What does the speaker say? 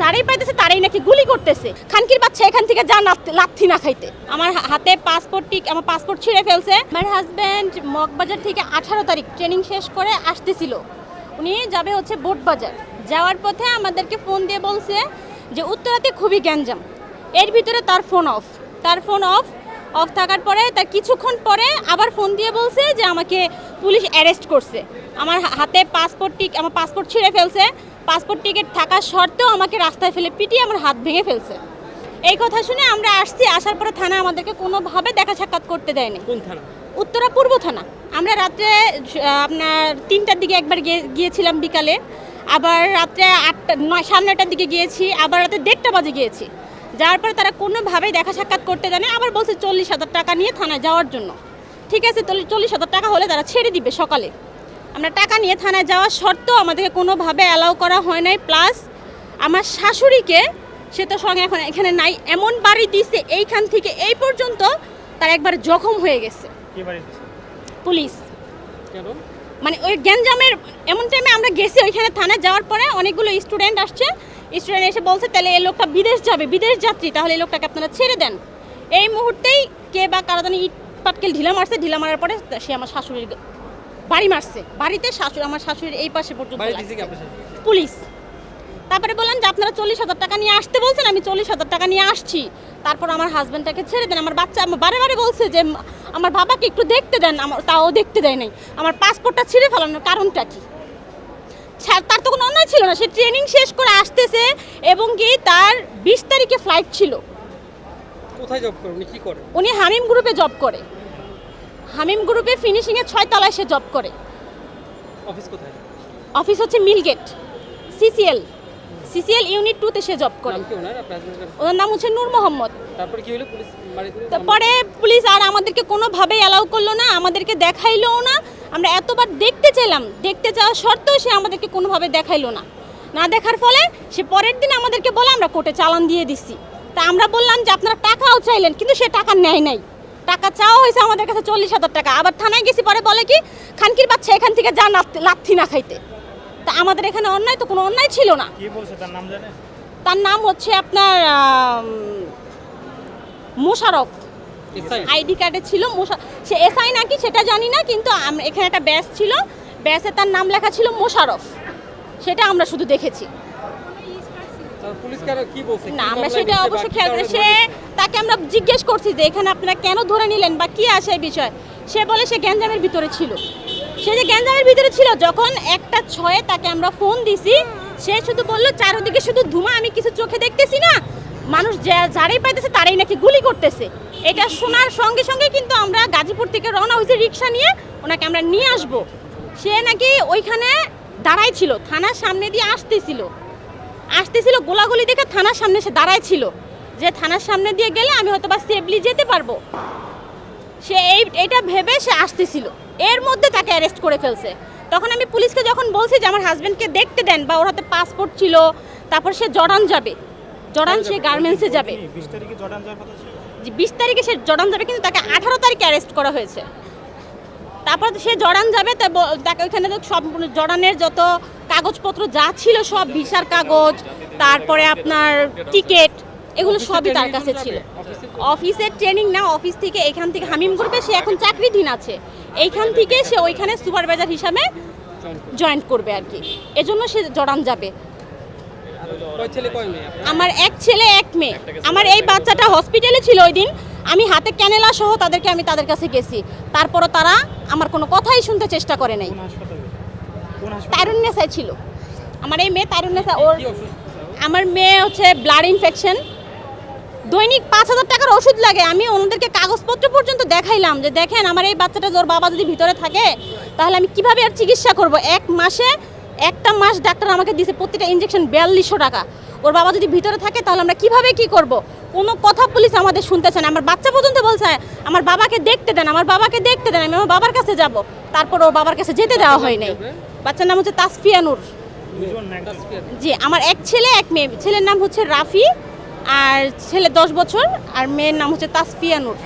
যারাই পাইতেছে তারাই নাকি গুলি করতেছে। খানকির বাচ্চা এখান থেকে যা লাথি না খাইতে। আমার হাতে পাসপোর্ট টিক আমার পাসপোর্ট ছিঁড়ে ফেলছে। আমার হাজব্যান্ড মগবাজার থেকে আঠারো তারিখ ট্রেনিং শেষ করে আসতেছিল। উনি যাবে হচ্ছে বোট বাজার যাওয়ার পথে আমাদেরকে ফোন দিয়ে বলছে যে, উত্তরাতে খুবই গ্যাঞ্জাম। এর ভিতরে তার ফোন অফ তার ফোন অফ অফ থাকার পরে তার কিছুক্ষণ পরে আবার ফোন দিয়ে বলছে যে, আমাকে পুলিশ অ্যারেস্ট করছে। আমার হাতে পাসপোর্ট টিক আমার পাসপোর্ট ছিঁড়ে ফেলছে। পাসপোর্ট টিকিট থাকা সত্ত্বেও আমাকে রাস্তায় ফেলে পিটিয়ে আমার হাত ভেঙে ফেলছে। এই কথা শুনে আমরা আসছি আসার পরে থানা আমাদেরকে কোনোভাবে দেখা সাক্ষাৎ করতে দেয়নি। কোন থানা? উত্তরা পূর্ব থানা। আমরা রাত্রে আপনার তিনটার দিকে একবার গিয়ে- গিয়েছিলাম বিকালে। আবার রাত্রে আটটা নয় সাড়ে নয়টার দিকে গিয়েছি। আবার রাতে দেড়টা বাজে গিয়েছি। যাওয়ার পরে তারা কোনোভাবেই দেখা সাক্ষাৎ করতে দেয় না আবার বলছে চল্লিশ হাজার টাকা নিয়ে থানায় যাওয়ার জন্য। ঠিক আছে চল্লিশ হাজার টাকা হলে তারা ছেড়ে দিবে সকালে। আমরা টাকা নিয়ে থানায় যাওয়া সত্ত্বেও আমাদেরকে কোনোভাবে অ্যালাউ করা হয় নাই। প্লাস আমার শাশুড়িকে সে তো সঙ্গে এখন এখানে নাই এমন বাড়ি দিচ্ছে এইখান থেকে এই পর্যন্ত তার একবার জখম হয়ে গেছে। দিছে? পুলিশ। মানে ওই গ্যাঞ্জামের এমন টাইমে আমরা গেছি ওইখানে থানায় যাওয়ার পরে অনেকগুলো স্টুডেন্ট আসছে। স্টুডেন্ট এসে বলছে তাহলে এই লোকটা বিদেশ যাবে বিদেশ যাত্রী তাহলে এই লোকটাকে আপনারা ছেড়ে দেন। এই মুহূর্তেই কে বা কারা জানি ইট পাটকেল ঢিলা মারছে ঢিলা মারার পরে সে আমার শাশুড়ির বাড়ি মারছে। বাড়িতে শাশুড়ি আমার শাশুড়ির এই পাশে পর্যন্ত? পুলিশ। তারপরে বললাম যে আপনারা চল্লিশ হাজার টাকা নিয়ে আসতে বলছেন আমি চল্লিশ হাজার টাকা নিয়ে আসছি। তারপর আমার হাজব্যান্ডটাকে ছেড়ে দেন। আমার বাচ্চা আমার বারে বারে বলছে যে আমার বাবাকে একটু দেখতে দেন আমার তাও দেখতে দেয় নাই। আমার পাসপোর্টটা ছিঁড়ে ফেলানোর কারণটা কি? তার তো কোনো অন্যায় ছিল না। সে ট্রেনিং শেষ করে আসতেছে এবং কি তার বিশ তারিখে ফ্লাইট ছিল। কোথায় জব করে? উনি কি করে? উনি হামিম গ্রুপে জব করে। হামিম গ্রুপে ফিনিশিংয়ে ছয় তলায় সে জব করে। অফিস কোথায়? অফিস হচ্ছে mill gate CCL CCL unit টুতে সে জব করে। ওনার? নাম হচ্ছে নূর মোহাম্মদ। তারপরে কি হলো? পুলিশ বাড়িতে তারপরে পুলিশ আর আমাদেরকে কোনোভাবেই অ্যালাউ করল না আমাদেরকে দেখাইলোও না। আমরা এতবার দেখতে চাইলাম দেখতে চাওয়া সত্ত্বেও সে আমাদেরকে কোনোভাবে দেখাইলো না। না দেখার ফলে সে পরের দিন আমাদেরকে বলে আমরা কোর্টে চালান দিয়ে দিছি। আমরা বললাম যে আপনারা টাকাও চাইলেন কিন্তু সে টাকা নেয় নাই। টাকা চাওয়া হয়েছে আমাদের কাছে চল্লিশ হাজার টাকা। আবার থানায় গেছি পরে বলে কি খানকির বাচ্চা এখান থেকে যা লাথি না খাইতে। তা আমাদের এখানে অন্যায় তো কোনো অন্যায় ছিল না। তার নাম জানেন? তার নাম হচ্ছে আপনার মোশারফ। আইডি কার্ডে ছিল মোশা সে এসআই নাকি সেটা জানি না কিন্তু এখানে একটা ব্যাস ছিল। ব্যাসে তার নাম লেখা ছিল মোশারফ। সেটা আমরা শুধু দেখেছি তার পুলিশ কেন কি বলছে কি না আমরা সেটা অবশ্য খেয়াল সে তাকে আমরা জিজ্ঞেস করছি যে এখানে আপনারা কেন ধরে নিলেন বা কি আসে বিষয়। সে বলে সে গ্যাঞ্জামের ভিতরে ছিল। সে যে গ্যাঞ্জামের ভিতরে ছিল যখন একটা ছয়ে তাকে আমরা ফোন দিছি সে শুধু বলল চারদিকে শুধু ধুমা আমি কিছু চোখে দেখতেছি না। মানুষ যারাই পাইতেছে তারাই নাকি গুলি করতেছে। এটা শোনার সঙ্গে সঙ্গে কিন্তু আমরা গাজীপুর থেকে রওনা হয়েছি রিক্সা নিয়ে ওনাকে আমরা নিয়ে আসব। সে নাকি ওইখানে দাঁড়াই ছিল থানার সামনে দিয়ে আসতেছিল। আসতেছিল গোলাগুলি দেখে থানার সামনে সে দাঁড়ায় ছিল। যে থানার সামনে দিয়ে গেলে আমি হয়তো বা সেফলি যেতে পারব। সে এই এটা ভেবে সে আসতেছিল। এর মধ্যে তাকে অ্যারেস্ট করে ফেলছে। তখন আমি পুলিশকে যখন বলছি যে আমার হাজব্যান্ডকে দেখতে দেন বা ওর হাতে পাসপোর্ট ছিল তারপর সে জর্ডান যাবে। জর্ডান সে গার্মেন্টসে যাবে। বিশ তারিখে সে জর্ডান যাবে কিন্তু তাকে আঠারো তারিখে অ্যারেস্ট করা হয়েছে। তারপর সে জর্ডান যাবে তাকে ওইখানে তো সব জর্ডানের যত কাগজপত্র যা ছিল সব ভিসার কাগজ তারপরে আপনার টিকিট এগুলো সবই তার কাছে ছিল। অফিসের ট্রেনিং না অফিস থেকে এখান থেকে হামিম গ্রুপে সে এখন চাকরিধীন আছে। এইখান থেকে সে ওইখানে সুপারভাইজার হিসাবে। জয়েন করবে আর কি। এজন্য সে জর্ডান যাবে? আমার এক ছেলে এক মেয়ে। আমার এই বাচ্চাটা হসপিটালে ছিল ওই দিন। আমি হাতে ক্যানেলা সহ তাদেরকে আমি তাদের কাছে গেছি। তারপরও তারা আমার কোনো কথাই শুনতে চেষ্টা করে নাই কোন হাসপাতালে কোন হাসপাতালে তারুণ্যসায় ছিল। আমার এই মেয়ে তারুণ্যসা ওর আমার মেয়ে হচ্ছে ব্লাড ইনফেকশন দৈনিক পাঁচ হাজার টাকার ওষুধ লাগে। আমি ওনাদেরকে কাগজপত্র পর্যন্ত দেখাইলাম যে দেখেন আমার এই বাচ্চাটা ওর বাবা যদি ভিতরে থাকে তাহলে আমি কীভাবে আর চিকিৎসা করব? এক মাসে একটা মাস ডাক্তার আমাকে দিয়েছে প্রতিটা ইঞ্জেকশন বিয়াল্লিশশো টাকা। ওর বাবা যদি ভিতরে থাকে তাহলে আমরা কীভাবে কি করব? কোনো কথা পুলিশ আমাদের শুনতেছে না। আমার বাচ্চা পর্যন্ত বলছে আমার বাবাকে দেখতে দেন আমার বাবাকে দেখতে দেন আমি আমার বাবার কাছে যাব। তারপর ওর বাবার কাছে যেতে দেওয়া হয় নাই। বাচ্চার নাম হচ্ছে তাসফিয়া নূর দুজন না একজন? তাসফিয়া। জি আমার এক ছেলে এক মেয়ে ছেলের নাম হচ্ছে রাফি আর ছেলে দশ বছর আর মেয়ের নাম হচ্ছে তাসফিয়া নূর